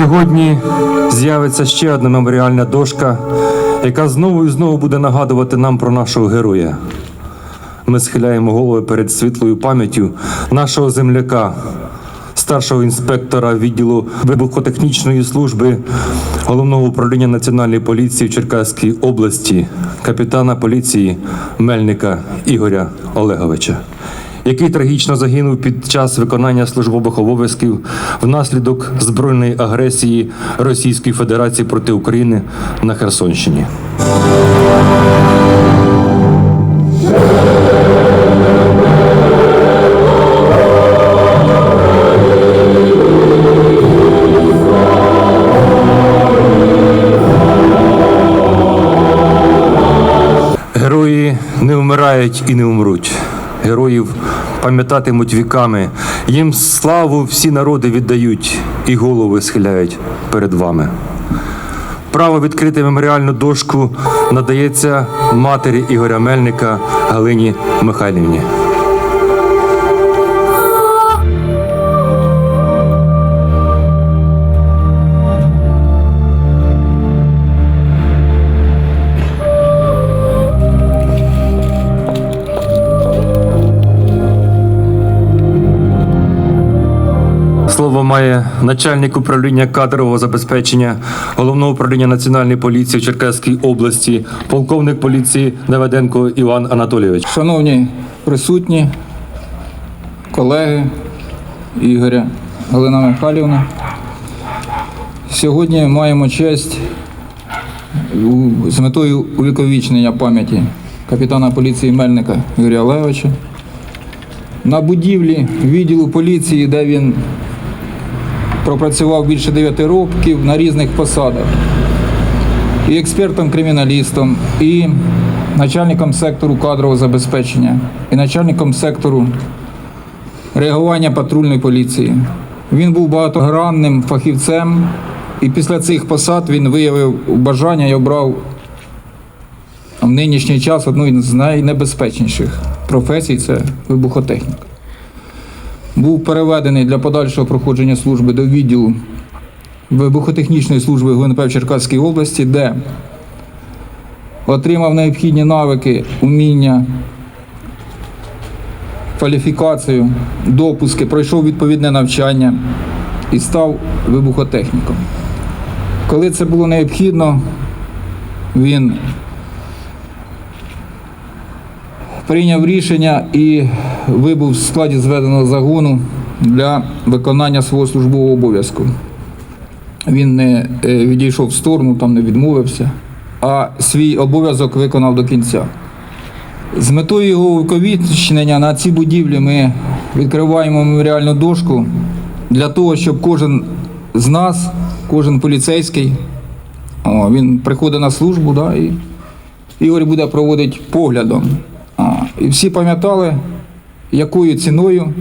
Сьогодні з'явиться ще одна меморіальна дошка, яка знову і знову буде нагадувати нам про нашого героя. Ми схиляємо голови перед світлою пам'яттю нашого земляка, старшого інспектора відділу вибухотехнічної служби головного управління національної поліції в Черкаській області, капітана поліції Мельника Ігоря Олеговича, який трагічно загинув під час виконання службових обов'язків внаслідок збройної агресії Російської Федерації проти України на Херсонщині. Герої не вмирають і не вмруть. Героїв пам'ятатимуть віками. Їм славу всі народи віддають і голови схиляють перед вами. Право відкрити меморіальну дошку надається матері Ігоря Мельника Галині Михайлівні. Має начальник управління кадрового забезпечення головного управління національної поліції в Черкаській області, полковник поліції Давиденко Іван Анатолійович. Шановні присутні, колеги Ігоря Галина Михайлівна, сьогодні маємо честь з метою увіковічнення пам'яті капітана поліції Мельника Юрія Олеговича на будівлі відділу поліції, де він пропрацював більше 9 років на різних посадах і експертом-криміналістом, і начальником сектору кадрового забезпечення, і начальником сектору реагування патрульної поліції. Він був багатогранним фахівцем, і після цих посад він виявив бажання і обрав в нинішній час одну з найнебезпечніших професій це вибухотехнік. Був переведений для подальшого проходження служби до відділу вибухотехнічної служби ГУНП в Черкаській області, де отримав необхідні навики, уміння, кваліфікацію, допуски, пройшов відповідне навчання і став вибухотехніком. Коли це було необхідно, він прийняв рішення і вибув в складі зведеного загону для виконання свого службового обов'язку. Він не е, відійшов в сторону, там не відмовився, а свій обов'язок виконав до кінця. З метою його увіковічнення на цій будівлі ми відкриваємо меморіальну дошку для того, щоб кожен з нас, кожен поліцейський, він приходить на службу, да, і Ігор буде проводити поглядом. Всі пам'ятали, якою ціною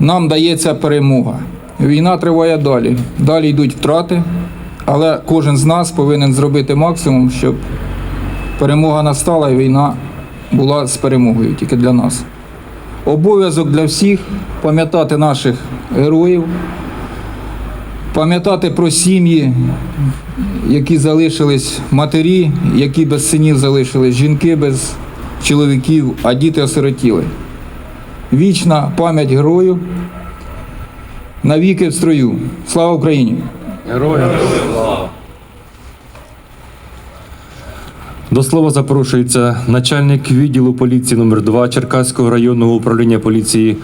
нам дається перемога. Війна триває далі. Далі йдуть втрати, але кожен з нас повинен зробити максимум, щоб перемога настала і війна була з перемогою тільки для нас. Обов'язок для всіх пам'ятати наших героїв, пам'ятати про сім'ї, які залишились матері, які без синів залишились, жінки без чоловіків, а діти осиротіли. Вічна пам'ять герою навіки в строю. Слава Україні! Героям До слова запрошується начальник відділу поліції номер 2 Черкаського районного управління поліції,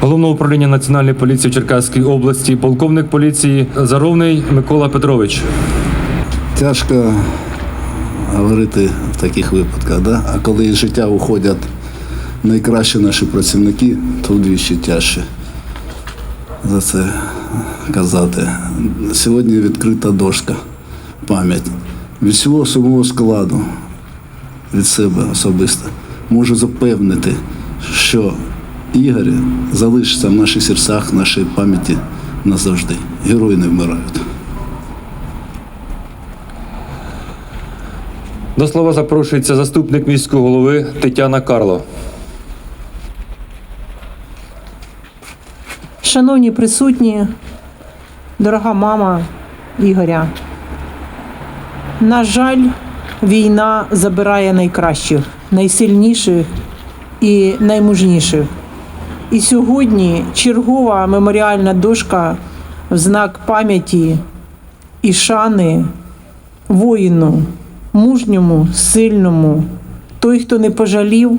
головного управління національної поліції в Черкаській області, полковник поліції Заровний Микола Петрович. Тяжко говорити в таких випадках, да? а коли із життя уходять найкращі наші працівники, то вдвічі тяжче за це казати. Сьогодні відкрита дошка, пам'ять. Від всього особового складу, від себе особисто, можу запевнити, що Ігор залишиться в наших серцях, в нашій пам'яті назавжди. Герої не вмирають. До слова запрошується заступник міського голови Тетяна Карло. Шановні присутні, дорога мама Ігоря. На жаль, війна забирає найкращих, найсильніших і наймужніших. І сьогодні чергова меморіальна дошка в знак пам'яті і шани воїну, мужньому, сильному, той, хто не пожалів,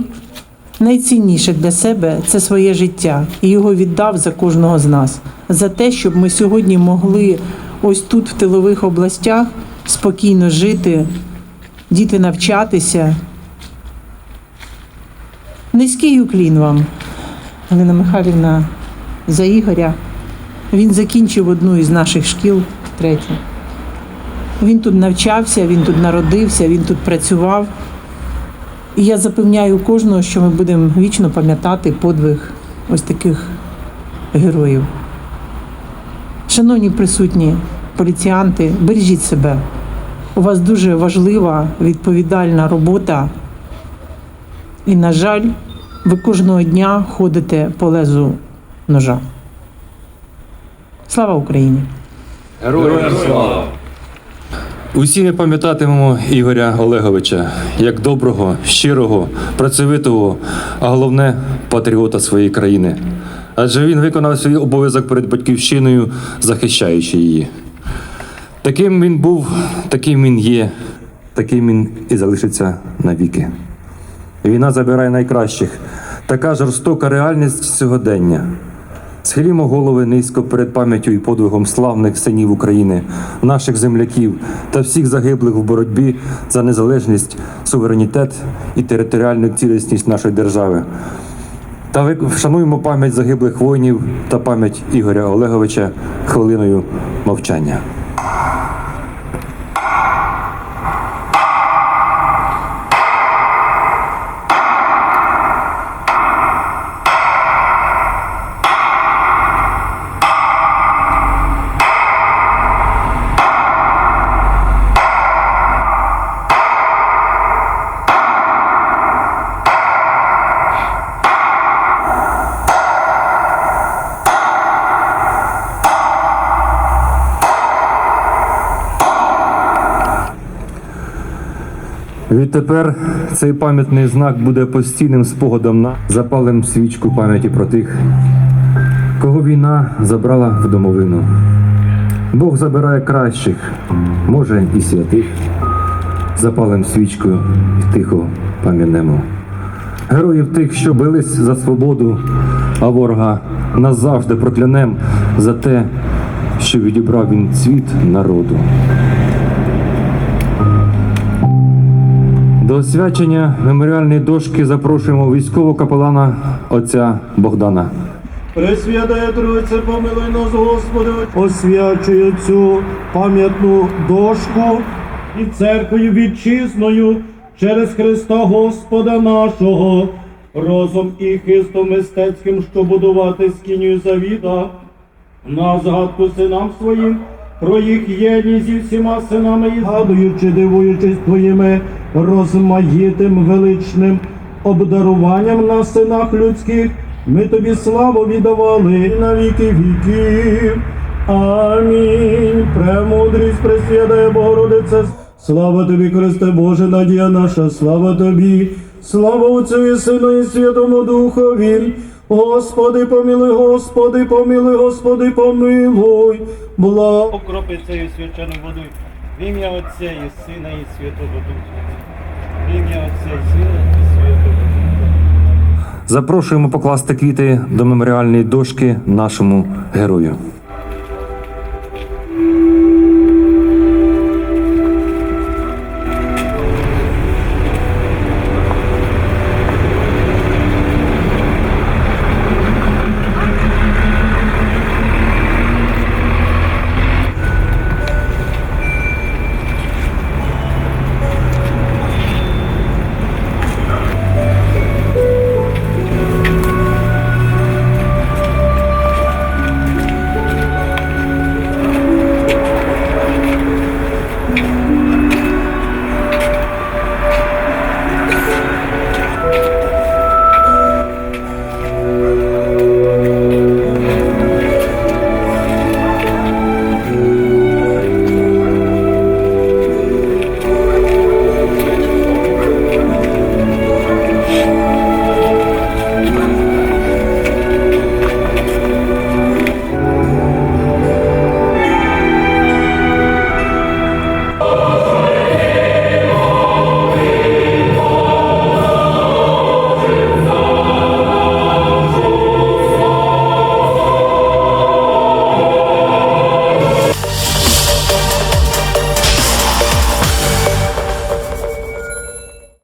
найцінніше для себе це своє життя і його віддав за кожного з нас, за те, щоб ми сьогодні могли ось тут, в тилових областях, спокійно жити, діти навчатися. Низький уклін вам, Галина Михайлівна, за Ігоря. Він закінчив одну із наших шкіл, третю. Він тут навчався, він тут народився, він тут працював. І я запевняю кожного, що ми будемо вічно пам'ятати подвиг ось таких героїв. Шановні присутні поліціянти, бережіть себе. У вас дуже важлива, відповідальна робота. І, на жаль, ви кожного дня ходите по лезу ножа. Слава Україні! Усі ми пам'ятатимемо Ігоря Олеговича як доброго, щирого, працьовитого, а головне патріота своєї країни. Адже він виконав свій обов'язок перед батьківщиною, захищаючи її. Таким він був, таким він є, таким він і залишиться навіки. Війна забирає найкращих. Така жорстока реальність сьогодення. Схилімо голови низько перед пам'яттю і подвигом славних синів України, наших земляків та всіх загиблих в боротьбі за незалежність, суверенітет і територіальну цілісність нашої держави. Та вшануємо пам'ять загиблих воїнів та пам'ять Ігоря Олеговича хвилиною мовчання. Відтепер цей пам'ятний знак буде постійним спогадом на запалим свічку пам'яті про тих, кого війна забрала в домовину. Бог забирає кращих, може і святих. Запалим свічкою і тихо пам'янемо. Героїв тих, що бились за свободу, а ворога назавжди проклянем за те, що відібрав він цвіт народу. До освячення меморіальної дошки запрошуємо військового капелана отця Богдана. Пресвятая Тройце, помилуй нас, Господи, освячую цю пам'ятну дошку і церквою вітчизною через Христа Господа нашого, розум і хистом мистецьким, що будувати скинію завіта, на згадку синам своїм, про їх єдність зі всіма синами, і згадуючи, дивуючись твоїми розмаїтим величним обдаруванням на синах людських, ми тобі славу віддавали на віки віків. Амінь. Премудрість пресвятає Богородице. Слава тобі, Христе Боже, надія наша, слава тобі, слава Отцю і Сину і Святому Духові. Господи, помилуй, Господи, помилуй, Господи, помилуй. Бла... Окропи цією свяченою водою. В ім'я Отця і Сина і Святого Духа. В ім'я Отця і Сина і Святого Духа. Запрошуємо покласти квіти до меморіальної дошки нашому герою.